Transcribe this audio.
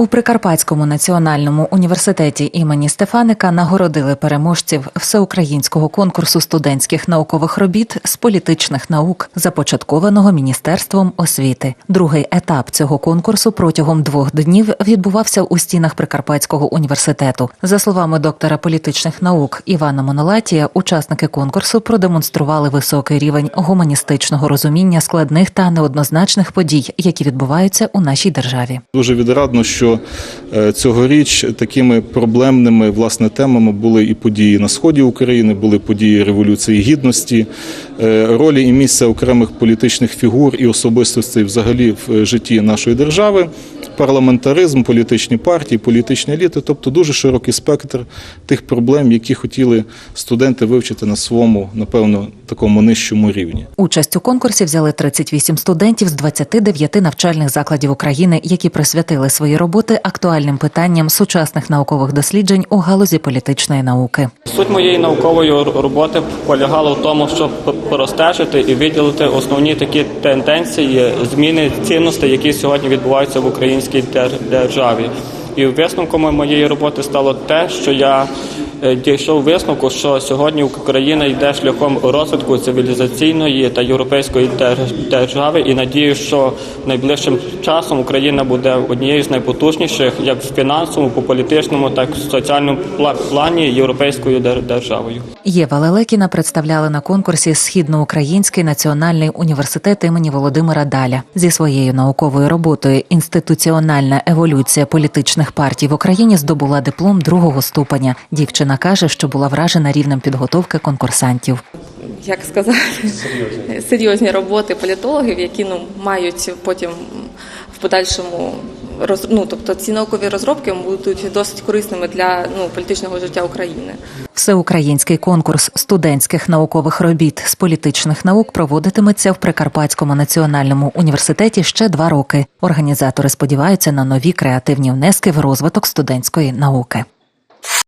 У Прикарпатському національному університеті імені Стефаника нагородили переможців всеукраїнського конкурсу студентських наукових робіт з політичних наук, започаткованого міністерством освіти. Другий етап цього конкурсу протягом двох днів відбувався у стінах Прикарпатського університету. За словами доктора політичних наук Івана Монолатія, учасники конкурсу продемонстрували високий рівень гуманістичного розуміння складних та неоднозначних подій, які відбуваються у нашій державі. Дуже відрадно, що е, цьогоріч такими проблемними власне темами були і події на сході України, були події Революції Гідності, е, ролі і місця окремих політичних фігур і особистостей взагалі в е, житті нашої держави, парламентаризм, політичні партії, політичні еліти, тобто дуже широкий спектр тих проблем, які хотіли студенти вивчити на своєму, напевно, такому нижчому рівні. Участь у конкурсі взяли 38 студентів з 29 навчальних закладів України, які присвятили свої роботи актуальним питанням сучасних наукових досліджень у галузі політичної науки. Суть моєї наукової роботи полягала в тому, щоб простежити і виділити основні такі тенденції зміни цінностей, які сьогодні відбуваються в українській дер- державі. І висновком моєї роботи стало те, що я е, дійшов висновку, що сьогодні Україна йде шляхом розвитку цивілізаційної та європейської дер- держави, і надію, що найближчим часом Україна буде однією з найпотужніших, як в фінансовому, по політичному, так і в соціальному пла- плані європейською дер- державою. Єва Лелекіна представляла на конкурсі Східноукраїнський національний університет імені Володимира Даля зі своєю науковою роботою Інституціональна еволюція політичних партій в Україні здобула диплом другого ступеня. Дівчина каже, що була вражена рівнем підготовки конкурсантів. як сказати, серйозні роботи політологів, які ну, мають потім в подальшому роз, ну, тобто ці наукові розробки будуть досить корисними для ну, політичного життя України. Всеукраїнський конкурс студентських наукових робіт з політичних наук проводитиметься в Прикарпатському національному університеті ще два роки. Організатори сподіваються на нові креативні внески в розвиток студентської науки.